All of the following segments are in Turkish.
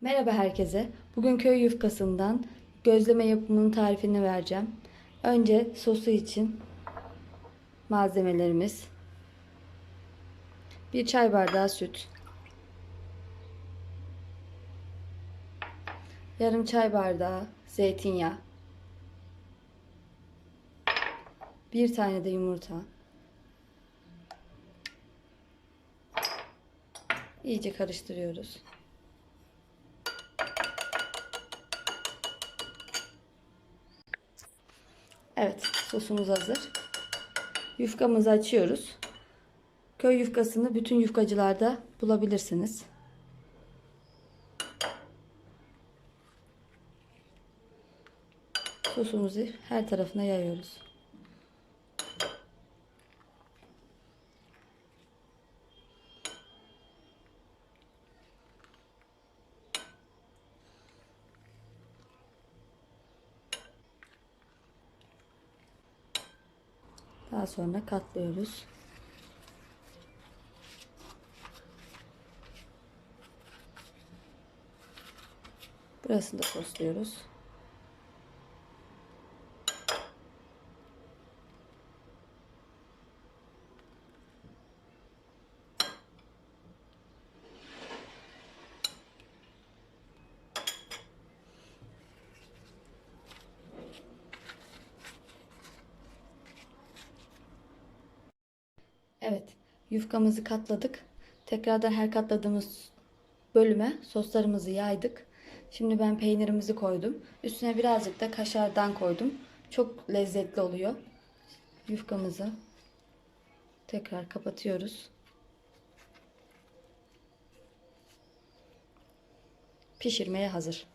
Merhaba herkese. Bugün köy yufkasından gözleme yapımının tarifini vereceğim. Önce sosu için malzemelerimiz. Bir çay bardağı süt. Yarım çay bardağı zeytinyağı. Bir tane de yumurta. İyice karıştırıyoruz. Evet, sosumuz hazır. Yufkamızı açıyoruz. Köy yufkasını bütün yufkacılarda bulabilirsiniz. Sosumuzu her tarafına yayıyoruz. Daha sonra katlıyoruz. Burasını da sosluyoruz. Evet, yufkamızı katladık. Tekrardan her katladığımız bölüme soslarımızı yaydık. Şimdi ben peynirimizi koydum. Üstüne birazcık da kaşardan koydum. Çok lezzetli oluyor. Yufkamızı tekrar kapatıyoruz. Pişirmeye hazır.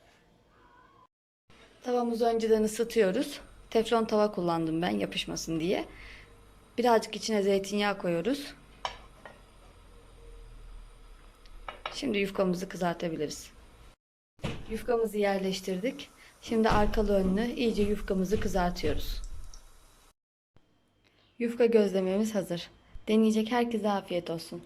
Tavamızı önceden ısıtıyoruz. Teflon tava kullandım ben yapışmasın diye. Birazcık içine zeytinyağı koyuyoruz. Şimdi yufkamızı kızartabiliriz. Yufkamızı yerleştirdik. Şimdi arkalı önlü iyice yufkamızı kızartıyoruz. Yufka gözlememiz hazır. Deneyecek herkese afiyet olsun.